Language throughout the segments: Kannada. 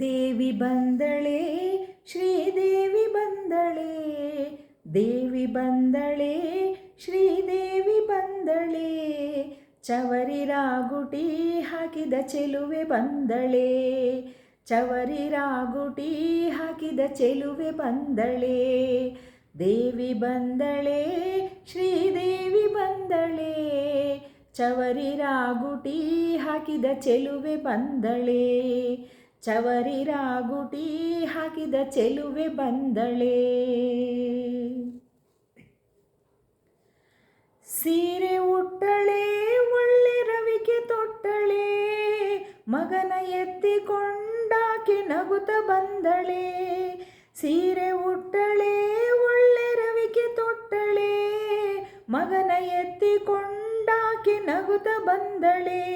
ದೇವಿ ಬಂದಳೆ ಶ್ರೀದೇವಿ ಬಂದಳೆ. ದೇವಿ ಬಂದಳೆ ಶ್ರೀದೇವಿ ಬಂದಳೆ. ಚವರಿ ರಾಗುಟಿ ಹಾಕಿದ ಚೆಲುವೆ ಬಂದಳೆ. ಚವರಿ ರಾಗುಟಿ ಹಾಕಿದ ಚೆಲುವೆ ಬಂದಳೆ. ದೇವಿ ಬಂದಳೆ ಶ್ರೀದೇವಿ ಬಂದಳೆ. ಚವರಿ ರಾಗುಟಿ ಹಾಕಿದ ಚೆಲುವೆ ಬಂದಳೆ. ಚವರಿ ರಾಗುಟಿ ಹಾಕಿದ ಚೆಲುವೆ ಬಂದಳೆ. ಸೀರೆ ಉಟ್ಟಳೆ, ಒಳ್ಳೆ ರವಿಕೆ ತೊಟ್ಟಳೆ. ಮಗನ ಎತ್ತಿಕೊಂಡಾಕೆ ನಗುತ ಬಂದಳೆ. ಸೀರೆ ಉಟ್ಟಳೆ, ಒಳ್ಳೆ ರವಿಕೆ ತೊಟ್ಟಳೆ. ಮಗನ ಎತ್ತಿಕೊಂಡಾಕೆ ನಗುತ ಬಂದಳೆ.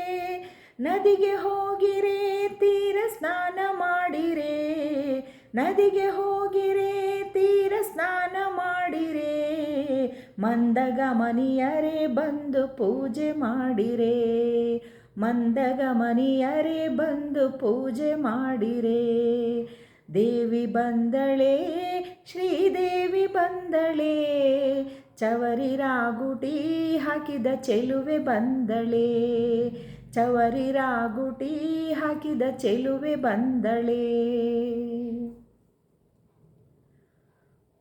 ನದಿಗೆ ಹೋಗಿರೆ, ತೀರ ಸ್ನಾನ ಮಾಡಿರೆ. ನದಿಗೆ ಹೋಗಿರೆ, ತೀರ ಸ್ನಾನ ಮಾಡಿರೆ. ಮಂದಗ ಮನಿಯರೆ ಬಂದು ಪೂಜೆ ಮಾಡಿರೆ. ಮಂದಗ ಮಂದಗಮನಿಯರೇ ಬಂದು ಪೂಜೆ ಮಾಡಿರೆ. ದೇವಿ ಬಂದಳೆ, ಶ್ರೀದೇವಿ ಬಂದಳೆ. ಚವರಿ ರಾಗುಟಿ ಹಾಕಿದ ಚೆಲುವೆ ಬಂದಳೆ. ಚವರಿ ರಾಗುಟಿ ಹಾಕಿದ ಚೆಲುವೆ ಬಂದಳೆ.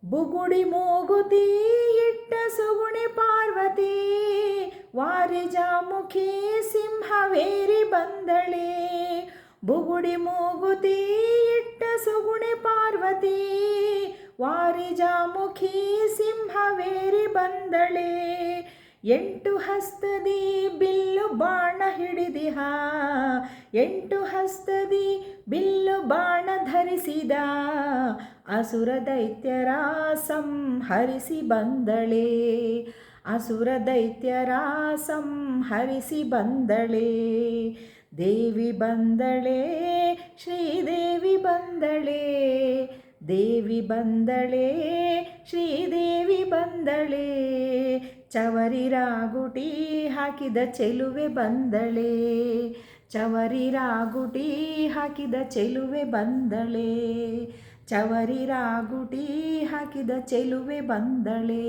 ಬುಗುಡಿ ಮೂಗುತಿ ಇಟ್ಟ ಸುಗುಣಿ ಪಾರ್ವತಿ ವಾರಿಜಾಮುಖಿ ಸಿಂಹವೇರಿ ಬಂದಳೆ. ಬುಗುಡಿ ಮೂಗುತಿ ಇಟ್ಟ ಸುಗುಣಿ ಪಾರ್ವತಿ ವಾರಿಜಾಮುಖಿ ಸಿಂಹವೇರಿ ಬಂದಳೆ. ಎಂಟು ಹಸ್ತದಿ ಬಿಲ್ಲು ಬಾಣ ಹಿಡಿದಿಹ. ಎಂಟು ಹಸ್ತದಿ ಬಿಲ್ಲು ಬಾಣ ಧರಿಸಿದ. ಅಸುರ ದೈತ್ಯರ ಸಂಹರಿಸಿ ಬಂದಳೆ. ಅಸುರ ದೈತ್ಯರ ಸಂಹರಿಸಿ ಬಂದಳೆ. ದೇವಿ ಬಂದಳೆ, ಶ್ರೀದೇವಿ ಬಂದಳೆ. ದೇವಿ ಬಂದಳೆ, ಶ್ರೀದೇವಿ ಬಂದಳೆ. ಚವರಿ ರಾಗುಟಿ ಹಾಕಿದ ಚೆಲುವೆ ಬಂದಳೆ. ಚವರಿ ರಾಗುಟಿ ಹಾಕಿದ ಚೆಲುವೆ ಬಂದಳೆ. ಚವರಿ ರಾಗುಟಿ ಹಾಕಿದ ಚೆಲುವೆ ಬಂದಳೆ.